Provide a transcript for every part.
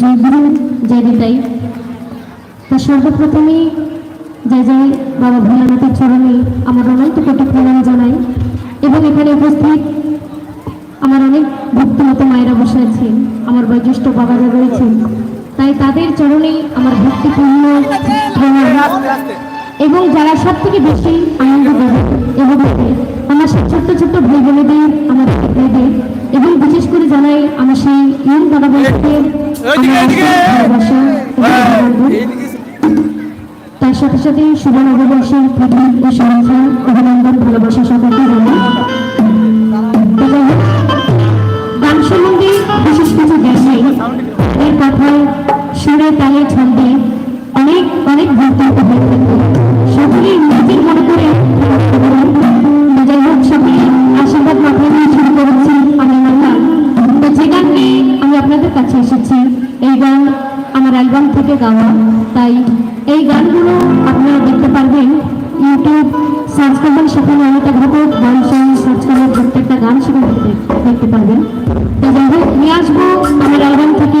জয় গুরু জয় দিতাই তা সর্বপ্রথমেই জয় জয় বাবা ভোলানাথের চরণে আমার অনন্ত কোটি প্রণাম জানাই। এবং এখানে উপস্থিত আমার অনেক ভক্তিমতো মায়েরা বসে আছেন, আমার বয়োজ্যেষ্ঠ বাবারা রয়েছেন। তাই তাদের চরণেই আমার ভক্তিপূর্ণ প্রণাম এবং যারা সব থেকে বেশি আনন্দ দেবে এবং আমার সেই ছোট্ট ছোট্ট ভাই বোনেদের আমার ভাইদের এবং বিশেষ করে জানাই আমার সেই ইয়ং দাদা বোনকে। তার সাথে সাথে শুভ নববর্ষের প্রথম শুভেচ্ছা অ্যালবাম থেকে গাওয়া। তাই এই গানগুলো আপনারা দেখতে পারবেন ইউটিউব সার্চ করবেন সেখানে অনেকটা ঘটে গান সং সার্চ করলে প্রত্যেকটা গান সেখানে দেখতে দেখতে পারবেন। তো যাই হোক, নিয়ে আসব আমার অ্যালবাম থেকে।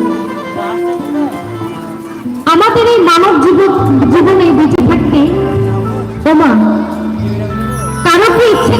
আমাদের এই মানব জীবনে বেঁচে থাকতে ওমা কারও কি ইচ্ছে